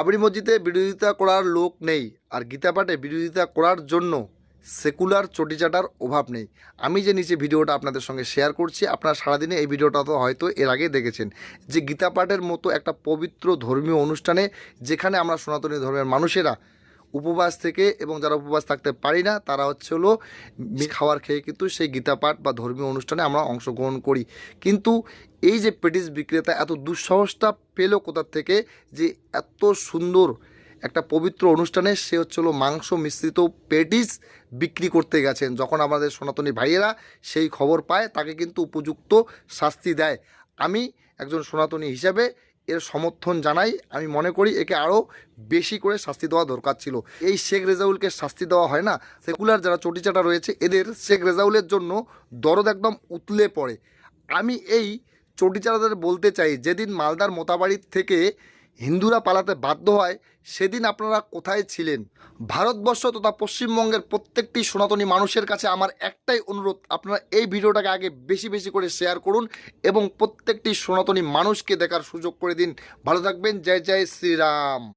বাবরি মসজিদে বিরোধিতা করার লোক নেই আর গীতাপাঠে বিরোধিতা করার জন্য সেকুলার চটিচাটার অভাব নেই। আমি যে নিচে ভিডিওটা আপনাদের সঙ্গে শেয়ার করছি, আপনারা সারাদিনে এই ভিডিওটা তো হয়তো এর আগে দেখেছেন যে গীতাপাঠের মতো একটা পবিত্র ধর্মীয় অনুষ্ঠানে যেখানে আমরা সনাতনী ধর্মের মানুষেরা উপবাস থেকে এবং যারা উপবাস থাকতে পারি না, তারা হচ্ছে হলো খাবার খেয়ে কিন্তু সেই গীতা পাঠ বা ধর্মীয় অনুষ্ঠানে আমরা অংশগ্রহণ করি। কিন্তু এই যে পেটিস বিক্রেতা এত দুঃসাহসটা পেল কোথার থেকে যে এত সুন্দর একটা পবিত্র অনুষ্ঠানে সে হচ্ছে হলো মাংস মিশ্রিত পেটিস বিক্রি করতে গেছেন। যখন আমাদের সনাতনী ভাইয়েরা সেই খবর পায়, তাকে কিন্তু উপযুক্ত শাস্তি দেয়। আমি একজন সনাতনী হিসাবে এর সমর্থন জানাই। আমি মনে করি একে আরও বেশি করে শাস্তি দেওয়া দরকার ছিল। এই শেখ রেজাউলকে শাস্তি দেওয়া হয় না। সেকুলার যারা চটিচাটা রয়েছে, এদের শেখ রেজাউলের জন্য দরদ একদম উতলে পড়ে। আমি এই চটিচাটাদের বলতে চাই, যেদিন মালদার মোতাবাড়ির থেকে হিন্দুরা পালাতে বাধ্য হয়, সেদিন আপনারা কোথায় ছিলেন? ভারতবর্ষ তথা পশ্চিমবঙ্গের প্রত্যেকটি সনাতনী মানুষের কাছে আমার একটাই অনুরোধ, আপনারা এই ভিডিওটাকে আগে বেশি বেশি করে শেয়ার করুন এবং প্রত্যেকটি সনাতনী মানুষকে দেখার সুযোগ করে দিন। ভালো থাকবেন, জয় জয় শ্রীরাম।